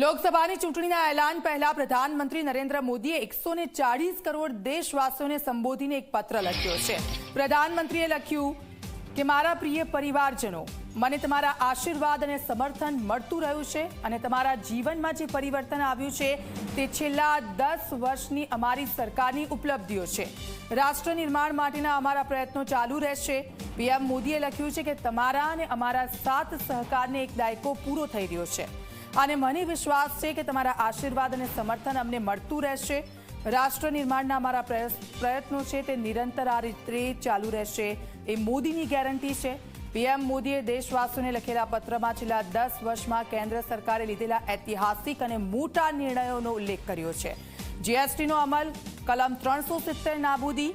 લોકસભાની ચૂંટણીના એલાન પહેલા પ્રધાનમંત્રી નરેન્દ્ર મોદીએ એકસો કરોડ દેશવાસીઓને સંબોધીને એક પત્ર લખ્યો છે. પ્રધાનમંત્રીએ લખ્યું કે, મારા પ્રિય પરિવારજનો, મને તમારા આશીર્વાદ અને સમર્થન મળતું રહ્યું છે અને તમારા જીવનમાં જે પરિવર્તન આવ્યું છે તે છેલ્લા દસ વર્ષની અમારી સરકારની ઉપલબ્ધિઓ છે. રાષ્ટ્ર નિર્માણ માટેના અમારા પ્રયત્નો ચાલુ રહેશે. પીએમ મોદીએ લખ્યું છે કે, તમારા અને અમારા સાથ સહકારને એક દાયકો પૂરો થઈ રહ્યો છે. અને મને વિશ્વાસ છે કે તમારા આશીર્વાદ અને સમર્થન અમને મળતું રહેશે. રાષ્ટ્ર નિર્માણના અમારા પ્રયત્નો છે તે નિરંતર આ રીતે ચાલુ રહેશે એ મોદીની ગેરંટી છે. પીએમ મોદીએ દેશવાસીઓને લખેલા પત્રમાં છેલ્લા દસ વર્ષમાં કેન્દ્ર સરકારે લીધેલા ઐતિહાસિક અને મોટા નિર્ણયોનો ઉલ્લેખ કર્યો છે. જીએસટીનો અમલ, કલમ ત્રણસો સિત્તેર નાબૂદી,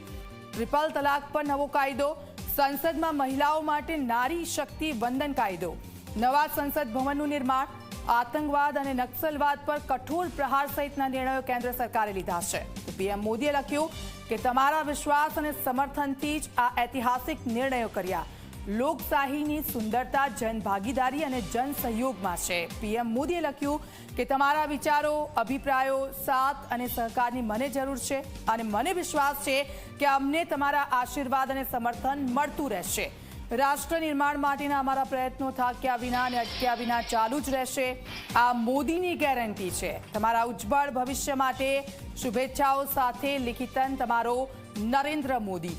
ટ્રિપલ તલાક પર નવો કાયદો, સંસદમાં મહિલાઓ માટે નારી શક્તિ વંદન કાયદો, નવા સંસદ ભવનનું નિર્માણ આતંકવાદ અને નક્સલવાદ પર કઠોર પ્રહાર સહિતના નિર્ણયો કેન્દ્ર સરકારે લીધા છે. પીએમ મોદીએ લખ્યું કે તમારા વિશ્વાસ અને સમર્થનથી જ આ ઐતિહાસિક નિર્ણયો કર્યા. લોકશાહીની સુંદરતા, જનભાગીદારી અને જન સહયોગમાં છે. પીએમ મોદીએ લખ્યું કે તમારા વિચારો, અભિપ્રાયો, સાથ અને સહકારની મને જરૂર છે અને મને વિશ્વાસ છે કે અમને તમારા આશીર્વાદ અને સમર્થન મળતું રહેશે. રાષ્ટ્ર નિર્માણ માટેના અમારા પ્રયત્નો થાક્યા વિના અને અટક્યા વિના ચાલુ જ રહેશે. આ મોદીની ગેરંટી છે. તમારા ઉજ્જવળ ભવિષ્ય માટે શુભેચ્છાઓ સાથે લિખિતન તમારો નરેન્દ્ર મોદી.